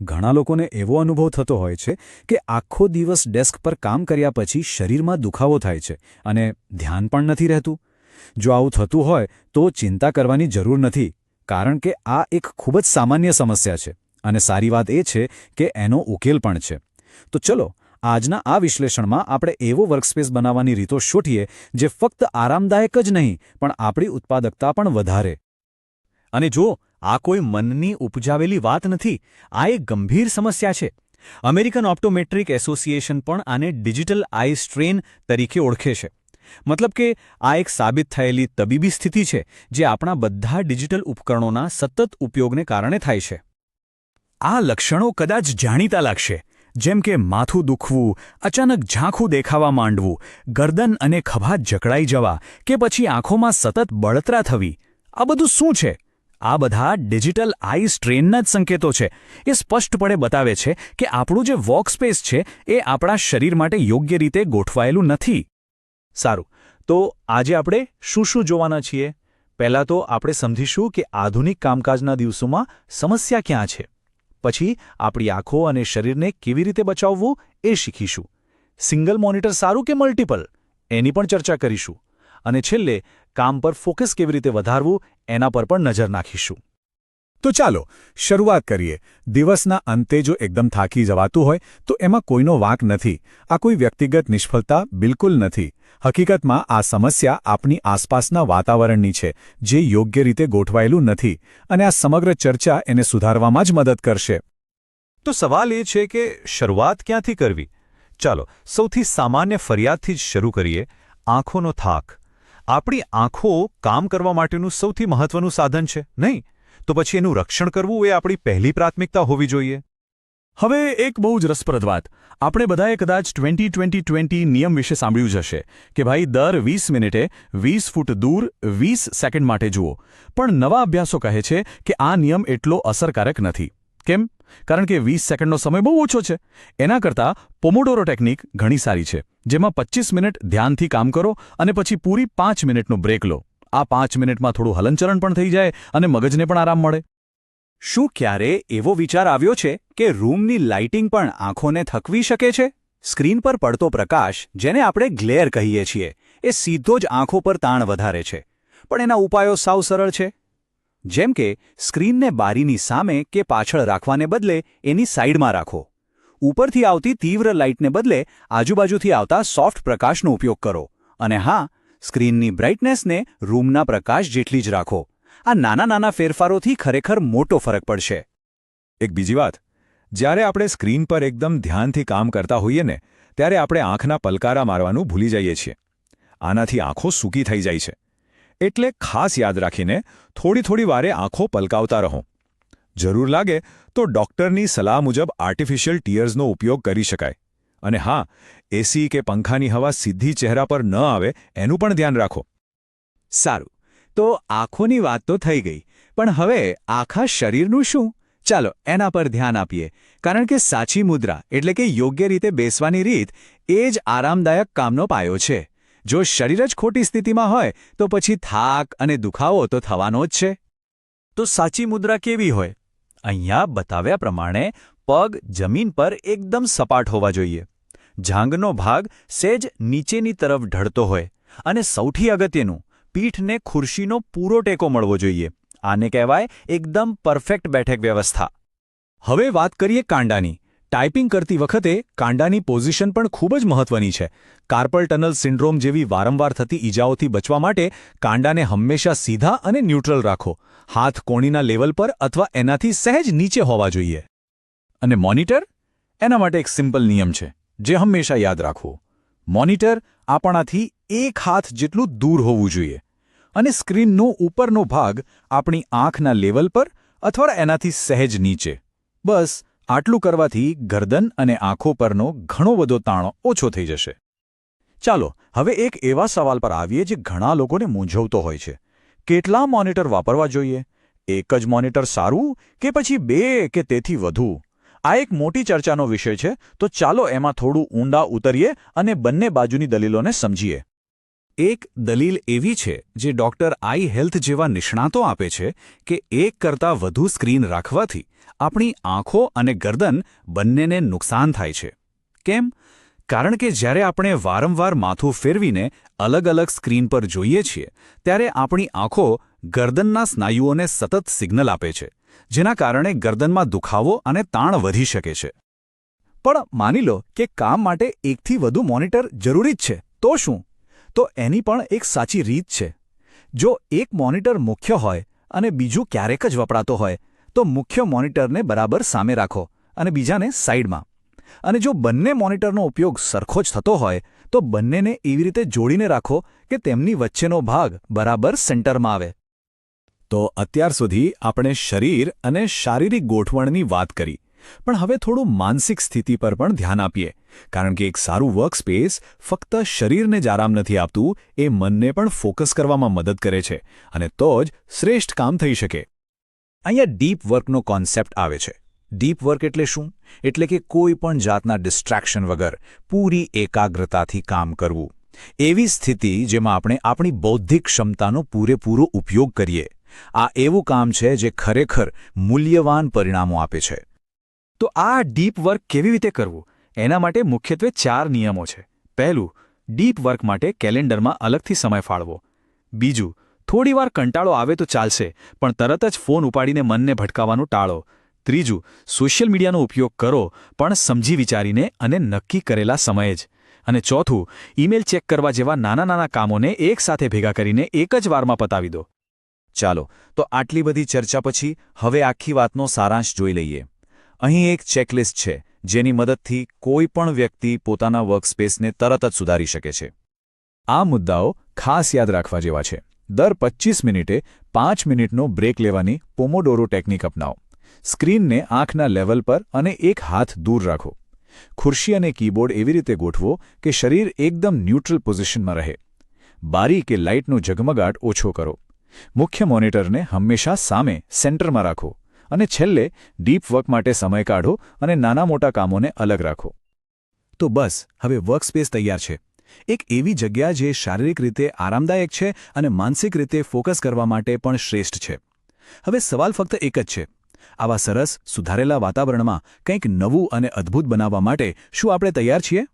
ઘણા લોકોને એવો અનુભવ થતો હોય છે કે આખો દિવસ ડેસ્ક પર કામ કર્યા પછી શરીરમાં દુખાવો થાય છે અને ધ્યાન પણ નથી રહેતું. જો આવું થતું હોય તો ચિંતા કરવાની જરૂર નથી, કારણ કે આ એક ખૂબ જ સામાન્ય સમસ્યા છે અને સારી વાત એ છે કે એનો ઉકેલ પણ છે. તો ચલો, આજના આ વિશ્લેષણમાં આપણે એવો વર્કસ્પેસ બનાવવાની રીતો શોધીએ જે ફક્ત આરામદાયક જ નહીં, પણ આપણી ઉત્પાદકતા પણ વધારે. અને જો આ કોઈ મનની ઉપજાવેલી વાત નથી, આ એક ગંભીર સમસ્યા છે. અમેરિકન ઓપ્ટોમેટ્રિક એસોસિએશન પણ આને ડિજિટલ આઈ સ્ટ્રેન તરીકે ઓળખે છે. મતલબ કે આ એક સાબિત થયેલી તબીબી સ્થિતિ છે, જે આપણા બધા ડિજિટલ ઉપકરણોના સતત ઉપયોગને કારણે થાય છે. આ લક્ષણો કદાચ જાણીતા લાગશે, જેમ કે માથું દુખવું, અચાનક ઝાંખું દેખાવા માંડવું, ગરદન અને ખભા જકડાઈ જવા, કે પછી આંખોમાં સતત બળતરા થવી. આ બધું શું છે? આ બધા ડિજિટલ આઈ સ્ટ્રેનના જ સંકેતો છે. એ સ્પષ્ટપણે બતાવે છે કે આપણું જે વર્કસ્પેસ છે એ આપણા શરીર માટે યોગ્ય રીતે ગોઠવાયેલું નથી. સારું. તો આજે આપણે શું શું જોવાના છીએ? પહેલાં તો આપણે સમજીશું કે આધુનિક કામકાજના દિવસોમાં સમસ્યા ક્યાં છે. પછી આપણી આંખો અને શરીરને કેવી રીતે બચાવવું એ શીખીશું. સિંગલ મોનિટર સારું કે મલ્ટિપલ? એની પણ ચર્ચા કરીશું. અને છેલ્લે કામ પર ફોકસ કેવી રીતે વધારવું, એના પર પણ નજર નાખીશું. તો ચાલો, શરૂઆત કરીએ. દિવસના અંતે જો એકદમ થાકી જવાતું હોય, તો એમાં કોઈનો વાંક નથી. આ કોઈ વ્યક્તિગત નિષ્ફળતા બિલકુલ નથી. હકીકતમાં, આ સમસ્યા આપની આસપાસના વાતાવરણની છે, જે યોગ્ય રીતે ગોઠવાયેલું નથી, અને આ સમગ્ર ચર્ચા એને સુધારવામાં જ મદદ કરશે. તો સવાલ એ છે કે, શરૂઆત ક્યાંથી કરવી? ચાલો, સૌથી સામાન્ય ફરિયાદથી જ શરૂ કરીએ. આંખોનો થાક. આપણી આંખો કામ કરવા માટેનું સૌથી મહત્વનું સાધન છે, નહીં? તો પછી એનું રક્ષણ કરવું એ આપણી પહેલી પ્રાથમિકતા હોવી જોઈએ. હવે એક બહુ જ રસપ્રદ વાત. આપણે બધાએ કદાચ ટ્વેન્ટી ટ્વેન્ટી ટ્વેન્ટી નિયમ વિશે સાંભળ્યું જ હશે કે ભાઈ દર વીસ મિનિટે વીસ ફૂટ દૂર વીસ સેકન્ડ માટે જુઓ. પણ નવા અભ્યાસો કહે છે કે આ નિયમ એટલો અસરકારક નથી. કેમ? કારણ કે વીસ સેકન્ડનો સમય બહુ ઓછો છે. એના કરતાં પોમોડોરો ટેકનિક ઘણી સારી છે. જેમાં પચીસ મિનિટ ધ્યાનથી કામ કરો અને પછી પૂરી પાંચ મિનિટનો બ્રેક લો. આ પાંચ મિનિટમાં થોડું હલનચલન પણ થઈ જાય અને મગજને પણ આરામ મળે. શું ક્યારે એવો વિચાર આવ્યો છે કે રૂમની લાઇટિંગ પણ આંખોને થકવી શકે છે? સ્ક્રીન પર પડતો પ્રકાશ, જેને આપણે ગ્લેર કહીએ છીએ, એ સીધો જ આંખો પર તાણ વધારે છે. પણ એના ઉપાયો સાવ સરળ છે. જેમ કે, સ્ક્રીનને બારીની સામે કે પાછળ રાખવાને બદલે એની સાઈડમાં રાખો. ઉપરથી આવતી તીવ્ર લાઇટને બદલે આજુબાજુથી આવતા સોફ્ટ પ્રકાશનો ઉપયોગ કરો. અને હા, સ્ક્રીનની બ્રાઇટનેસને રૂમના પ્રકાશ જેટલી જ રાખો. આ નાના નાના ફેરફારોથી ખરેખર મોટો ફરક પડશે. એક બીજી વાત. જ્યારે આપણે સ્ક્રીન પર એકદમ ધ્યાનથી કામ કરતા હોઈએ ને, ત્યારે આપણે આંખના પલકારા મારવાનું ભૂલી જઈએ છીએ. આનાથી આંખો સૂકી થઈ જાય છે. એટલે ખાસ યાદ રાખીને થોડી થોડી વારે આંખો પલકાવતા રહો. જરૂર લાગે તો ડૉક્ટરની સલાહ મુજબ આર્ટિફિશિયલ ટીયર્સનો ઉપયોગ કરી શકાય. અને હા એસી કે પંખાની હવા સીધી ચહેરા પર ન આવે એનું પણ ધ્યાન રાખો. સારું, તો આંખોની વાત તો થઈ ગઈ, પણ હવે આખા શરીરનું શું? ચાલો એના પર ધ્યાન આપીએ, કારણ કે સાચી મુદ્રા એટલે કે યોગ્ય રીતે બેસવાની રીત એ જ આરામદાયક કામનો પાયો છે. જો શરીર જ ખોટી સ્થિતિમાં હોય, તો પછી થાક અને દુખાવો તો થવાનો જ છે. તો સાચી મુદ્રા કેવી હોય? અહીંયા બતાવ્યા પ્રમાણે, પગ જમીન પર એકદમ સપાટ હોવા જોઈએ. જાંગનો ભાગ સેજ નીચેની તરફ ઢળતો હોય અને સૌથી અગત્યનું, પીઠને ખુરશીનો પૂરો ટેકો મળવો જોઈએ. આને કહેવાય એકદમ પરફેક્ટ બેઠક વ્યવસ્થા. હવે વાત કરીએ કાંડાની. ટાઈપિંગ કરતી વખતે કાંડાની પોઝિશન પણ ખૂબ જ મહત્વની છે. કાર્પલ ટનલ સિન્ડ્રોમ જેવી વારંવાર થતી ઈજાઓથી બચવા માટે કાંડાને હંમેશા સીધા અને ન્યુટ્રલ રાખો. હાથ કોણીના લેવલ પર અથવા એનાથી સહેજ નીચે હોવા જોઈએ. અને મોનિટર? એના માટે એક સિમ્પલ નિયમ છે, જે હંમેશા યાદ રાખવો. મોનિટર આપણાથી એક હાથ જેટલું દૂર હોવું જોઈએ. અને સ્ક્રીનનો ઉપરનો ભાગ આપણી આંખના લેવલ પર અથવા એનાથી સહેજ નીચે. બસ આટલું કરવાથી ગરદન અને આંખો પરનો ઘણો બધો તાણો ઓછો થઈ જશે. ચાલો, હવે એક એવા સવાલ પર આવીએ જે ઘણા લોકોને મૂંઝવતો હોય છે. કેટલા મોનિટર વાપરવા જોઈએ? એક જ મોનિટર સારું કે પછી બે કે તેથી વધુ? આ એક મોટી ચર્ચાનો વિષય છે, તો ચાલો એમાં થોડું ઊંડા ઉતરીએ અને બંને બાજુની દલીલોને સમજીએ. એક દલીલ એવી છે જે ડોક્ટર આઈ હેલ્થ જેવા નિષ્ણાતો આપે છે કે એક કરતાં વધુ સ્ક્રીન રાખવાથી આપણી આંખો અને ગરદન બંનેને નુકસાન થાય છે. કેમ? કારણ કે જ્યારે આપણે વારંવાર માથું ફેરવીને અલગ અલગ સ્ક્રીન પર જોઈએ છીએ, ત્યારે આપણી આંખો ગરદનના સ્નાયુઓને સતત સિગ્નલ આપે છે, જેના કારણે ગરદનમાં દુખાવો અને તાણ વધી શકે છે. પણ માની લો કે કામ માટે એકથી વધુ મોનિટર જરૂરી જ છે, તો શું? તો એની પણ એક સાચી રીત છે. જો એક મોનિટર મુખ્ય હોય અને બીજું ક્યારેક જ વપરાતો હોય, તો મુખ્ય મોનિટરને બરાબર સામે રાખો અને બીજાને સાઈડમાં. અને જો બંને મોનિટરનો ઉપયોગ સરખો જ થતો હોય, તો બંનેને એવી રીતે જોડીને રાખો કે તેમની વચ્ચેનો ભાગ બરાબર સેન્ટરમાં આવે. તો અત્યાર સુધી આપણે શરીર અને શારીરિક ગોઠવણની વાત કરી. પણ હવે થોડું માનસિક સ્થિતિ પર પણ ધ્યાન આપીએ. કારણ કે એક સારું વર્કસ્પેસ ફક્ત શરીરને જ આરામ નથી આપતું, એ મનને પણ ફોકસ કરવામાં મદદ કરે છે અને તો જ શ્રેષ્ઠ કામ થઈ શકે. અહીંયા ડીપ વર્કનો કોન્સેપ્ટ આવે છે. ડીપ વર્ક એટલે શું? એટલે કે કોઈ પણ જાતના ડિસ્ટ્રેક્શન વગર પૂરી એકાગ્રતાથી કામ કરવું. એવી સ્થિતિ જેમાં આપણે આપણી બૌદ્ધિક ક્ષમતાનો પૂરેપૂરો ઉપયોગ કરીએ. આ એવું કામ છે જે ખરેખર મૂલ્યવાન પરિણામો આપે છે. તો આ ડીપ વર્ક કેવી રીતે કરવું? એના માટે મુખ્યત્વે ચાર નિયમો છે. પહેલું, ડીપ વર્ક માટે કેલેન્ડરમાં અલગથી સમય ફાળવો. બીજું, થોડીવાર કંટાળો આવે તો ચાલશે, પણ તરત જ ફોન ઉપાડીને મનને ભટકાવવાનું ટાળો. ત્રીજું, સોશિયલ મીડિયાનો ઉપયોગ કરો, પણ સમજી વિચારીને અને નક્કી કરેલા સમયે જ. અને ચોથું, ઈમેલ ચેક કરવા જેવા નાના નાના કામોને એકસાથે ભેગા કરીને એક જ વારમાં પતાવી દો. ચાલો, તો આટલી બધી ચર્ચા પછી હવે આખી વાતનો સારાંશ જોઈ લઈએ. અહીં એક ચેકલિસ્ટ છે, જેની મદદથી કોઈ પણ વ્યક્તિ પોતાના વર્કસ્પેસને તરત જ સુધારી શકે છે. આ મુદ્દાઓ ખાસ યાદ રાખવા જેવા છે. દર પચીસ મિનિટે પાંચ મિનિટનો બ્રેક લેવાની પોમોડોરો ટેકનિક અપનાવો. સ્ક્રીનને આંખના લેવલ પર અને એક હાથ દૂર રાખો. ખુરશી અને કીબોર્ડ એવી રીતે ગોઠવો કે શરીર એકદમ ન્યુટ્રલ પોઝિશનમાં રહે. બારી કે લાઇટનો ઝગમગાટ ઓછો કરો. મુખ્ય મોનિટરને હંમેશા સામે, સેન્ટરમાં રાખો. અને છેલ્લે ડીપ વર્ક માટે સમય કાઢો અને નાના મોટા કામોને અલગ રાખો. તો બસ, હવે વર્કસ્પેસ તૈયાર છે. એક એવી જગ્યા જે શારીરિક રીતે આરામદાયક છે અને માનસિક રીતે ફોકસ કરવા માટે પણ શ્રેષ્ઠ છે. હવે સવાલ ફક્ત એક જ છે. આવા સરસ, સુધારેલા વાતાવરણમાં કંઈક નવું અને અદ્ભુત બનાવવા માટે શું આપણે તૈયાર છીએ?